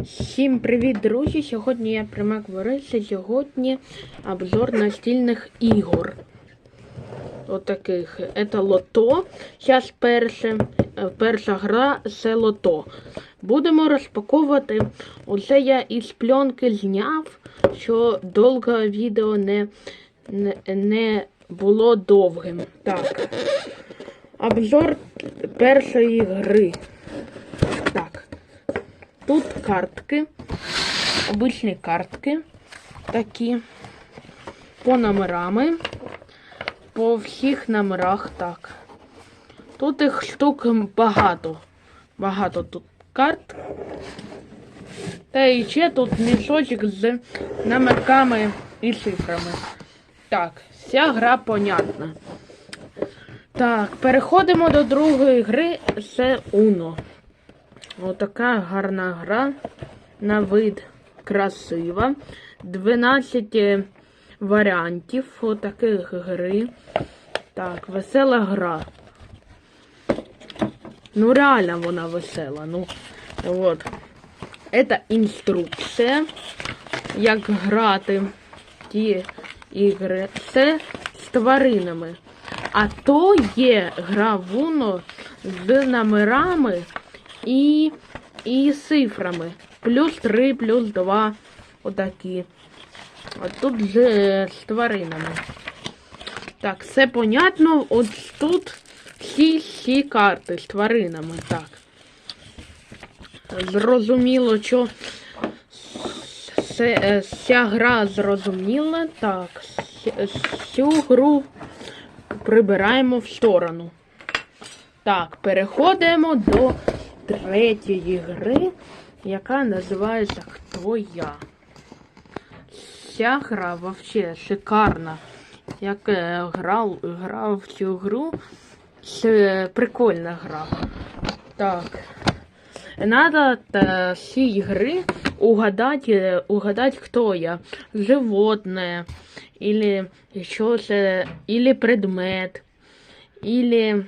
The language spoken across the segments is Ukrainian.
Всім привіт, друзі! Сьогодні я Примак Бориса. Сьогодні обзор настільних ігор. Отаких. Це лото. Зараз перше, е, перша гра це лото. Будемо розпаковувати. Оце я із пленки зняв, що довго відео не, не, не було довгим. Так. Обзор першої гри. Тут картки, обичні картки такі, по номерами, по всіх номерах так. Тут їх штук багато. Багато тут карт. Та і ще тут мішочок з номерками і цифрами. Так, вся гра понятна. Так, переходимо до другої гри. Це Uno. Отака гарна гра. На вид красива. 12 е, варіантів отаких гри. Так, весела гра. Ну, реально вона весела. Ну, от. Це інструкція, як грати ті ігри. Це з тваринами. А то є гра в Uno з номерами і, і цифрами. Плюс 3, плюс 2. Отакі. А тут з, з тваринами. Так, все понятно. От тут всі всі карти з тваринами. Так. Зрозуміло, що це, е, ця гра зрозуміла. Так, цю гру прибираємо в сторону. Так, переходимо до третьої гри, яка називається Хто я? Ця гра вообще шикарна. Як е, грав, грав в цю гру, це прикольна гра. Так. Надо та, з цієї гри угадать, е, угадать, хто я. Животне, или що це, или предмет, или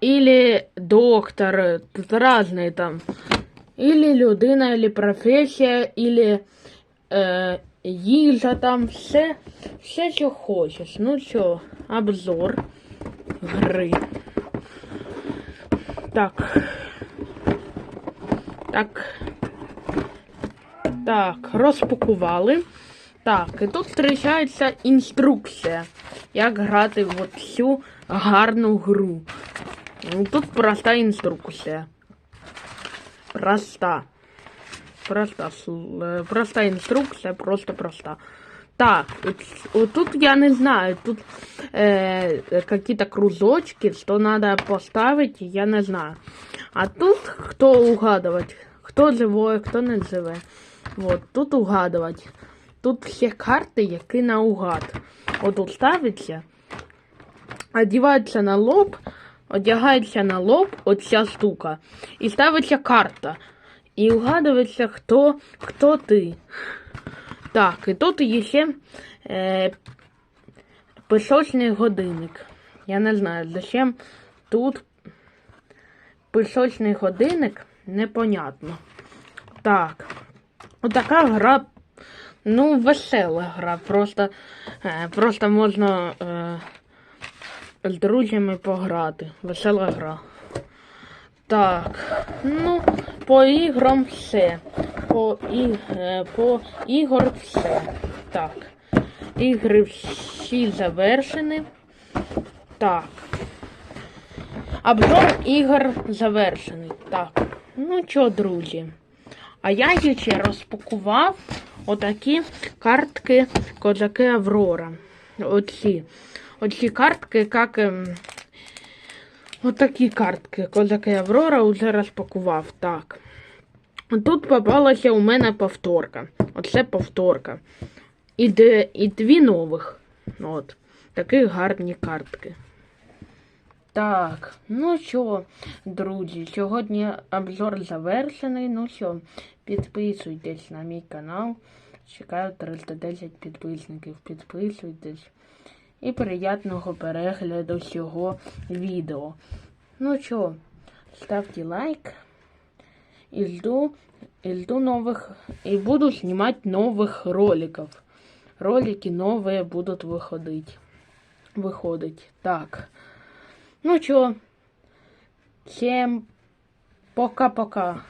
или доктор, разные там. Или людина, или професія, или е, їжа там, все, все, що хочеш. Ну що, обзор гри. Так. Так. Так, розпакували. Так, і тут зустрічається інструкція, як грати в цю гарну гру. Ну, Тут проста інструкція. Проста. Проста, сл- е, проста інструкція, просто проста. Так, от- от тут я не знаю, тут э, какие-то кружочки, что надо поставить, я не знаю. А тут кто угадывать, кто живой, кто не живе. Вот, тут угадывать. Тут всі карти, які наугад. От тут ставиться, одівається на лоб, одягається на лоб оця штука. І ставиться карта. І угадується, хто, хто ти. Так, і тут є ще е, пісочний годинник. Я не знаю, зачем тут пісочний годинник, непонятно. Так. Отака гра, ну, весела гра. Просто, е, просто можна е, з друзями пограти. Весела гра. Так, ну, по іграм все. По, і, е, по ігор все. Так. Ігри всі завершені. Так. Обзор ігор завершений. Так. Ну що, друзі? А я ще розпакував отакі картки козаки Аврора. Оці. Оці картки, ем, Отакі картки козаки Аврора уже розпакував. Так. Тут попалася у мене повторка. Оце повторка. І, де, і дві нових. От. Такі гарні картки. Так, ну що, друзі, сьогодні обзор завершений. Ну що, підписуйтесь на мій канал. Чекаю 310 підписників. Підписуйтесь І приятного перегляду цього відео. Ну що, ставте лайк и жду, и жду новых, и буду снимать новых роликов. Ролики новые будут выходить. Выходить. Так. Ну чё, всем пока-пока.